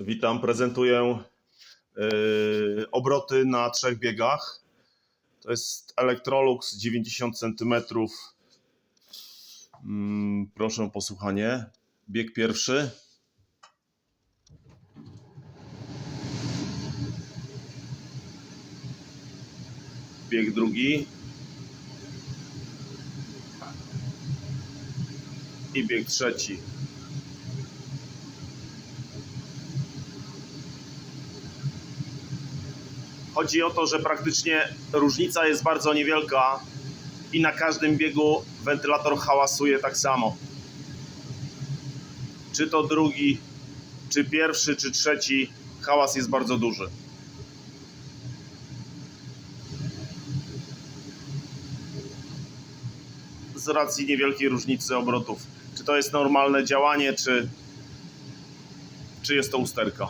Witam, prezentuję yy, obroty na trzech biegach. To jest Electrolux 90 cm. Mm, proszę o posłuchanie. Bieg pierwszy. Bieg drugi. I bieg trzeci. Chodzi o to, że praktycznie różnica jest bardzo niewielka i na każdym biegu wentylator hałasuje tak samo. Czy to drugi, czy pierwszy, czy trzeci, hałas jest bardzo duży. Z racji niewielkiej różnicy obrotów. Czy to jest normalne działanie, czy, czy jest to usterka?